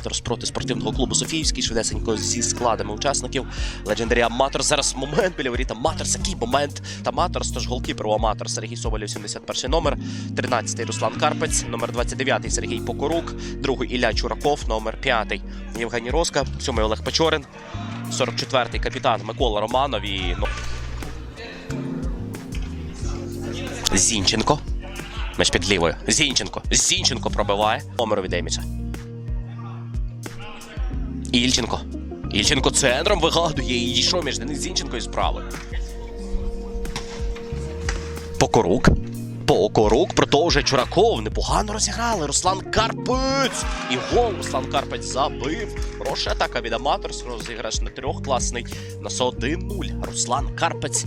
Аматорс проти спортивного клубу Софіївський, швидесенько зі складами учасників. Легендарі Аматорс. Зараз момент біля воріт Аматорс. Який момент? Та Аматорс, тож голкіпер у Аматорс. Сергій Соболєв, 71 номер. 13-й Руслан Карпець, номер 29-й Сергій Покорук, другий Ілля Чураков, номер 5-й Євгеній Роска, сьомий Олег Печорин, 44-й капітан Микола Романов і ну, Зінченко. Меч під лівою. Зінченко. Зінченко пробиває. Номеру від Еміча. Ільченко. Ільченко центром вигадує і дійшов між Денис Зінченко і справи. Покорук. Покорук продовжує Чураков. Непогано розіграли. Руслан Карпець. І гол Руслан Карпець забив. Хороша атака від Аматорс. Розіграш на трьох класний. На 1-0. Руслан Карпець.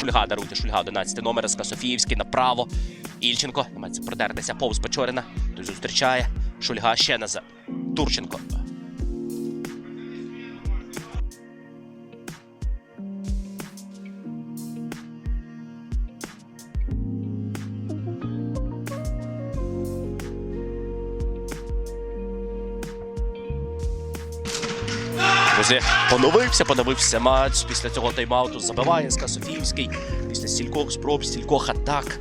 Шульга даруйте Шульга 11 номер СК Софіївський направо. Ільченко намагається продертися повз Печорина. Той зустрічає. Шульга ще назад. Турченко. Друзі, поновився, поновився матч. Після цього тайм-ауту забиває СК Софіївський. Після стількох спроб, стількох атак.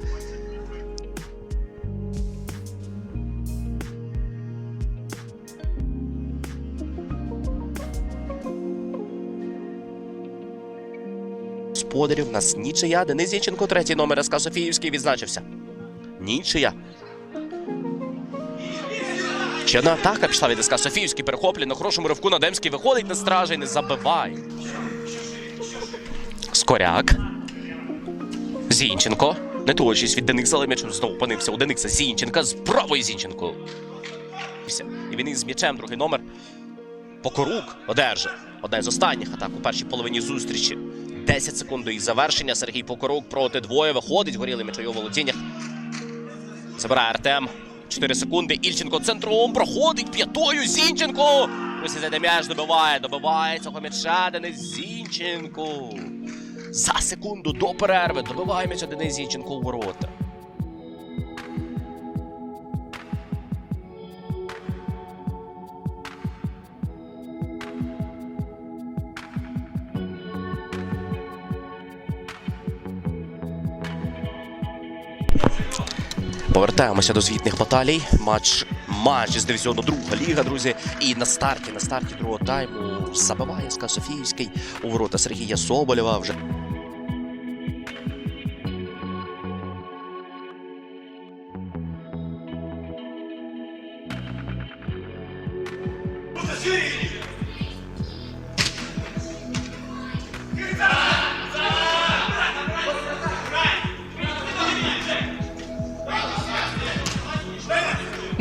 Господарів у нас нічия. Денис Зінченко, третій номер СК Софіївський відзначився. Нічия. Ще одна атака пішла від СК Софіївський, перехоплює на хорошому ривку на Демський виходить на стража і не забиває. Скоряк. Зінченко. Не точись від Дениса, але м'ячем знову опинився у Дениса Зінченка з правої Зінченко. І він із м'ячем, другий номер. Покорук одержав. Одна з останніх атак у першій половині зустрічі. 10 секунд до їх завершення. Сергій Покорук проти двоє виходить. Горіли м'яча у володіннях. Забирає Артем. 4 секунди. Ільченко центром проходить п'ятою. Зінченко. Ось зайде м'яч добиває. Добиває цього м'яча Денис Зінченко. За секунду до перерви добиває м'яча Денис Зінченко у ворота. Повертаємося до звітних баталій. Матч матч з дивізіону друга ліга, друзі. І на старті, на старті другого тайму забиває СК Софіївський у ворота Сергія Соболєва. Вже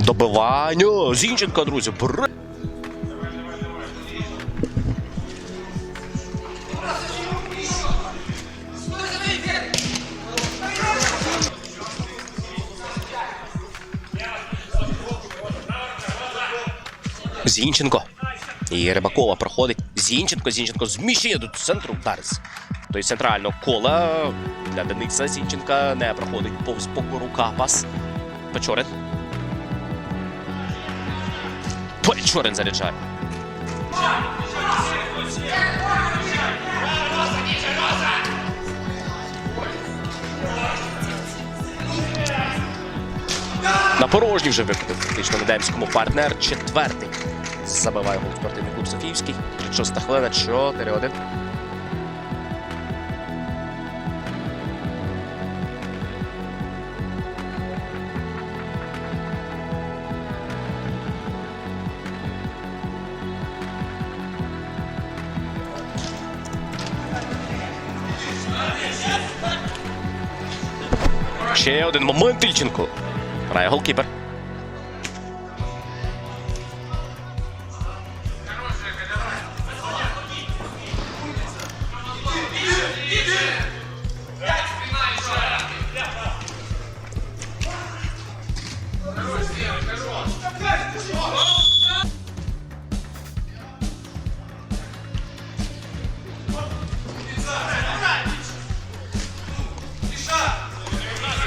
добивання. Зінченко, друзі. Бр... Зінченко. І Рибакова проходить. Зінченко, Зінченко зміщує до центру вдариться. Тобто центрального кола для Дениса Зінченка не проходить повз покорука пас. Печорин. Печорин заряджає. На порожній вже викотив фактично Недемському партнер. Четвертий забиває гол спортивний клуб Софіївський. 36 хвилина, 4-1. Ще один момент Ільченко. Грає голкіпер.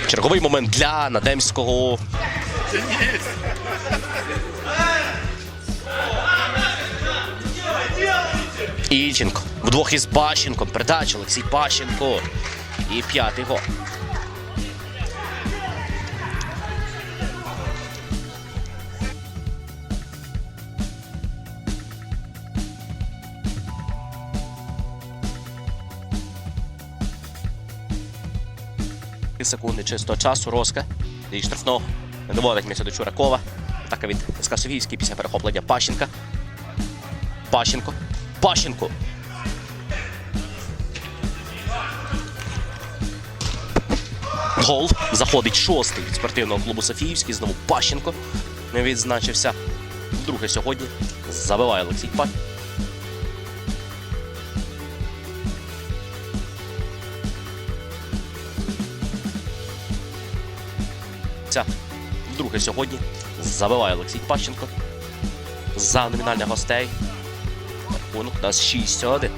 Черговий момент для Надемського. Ільченко. Вдвох із Пащенком. Передача Олексій Пащенко. І п'ятий гол. Секунди чистого часу. Роска. І штрафного не доводить м'ясо до Чуракова. Атака від СК Софіївський після перехоплення Пащенка. Пащенко. Пащенко. Гол. Заходить шостий від спортивного клубу Софіївський. Знову Пащенко не відзначився. Друге сьогодні забиває Олексій Пащенко. Ця вдруге сьогодні забиває Олексій Пащенко за номінальних гостей. Рахунок у нас 6-1.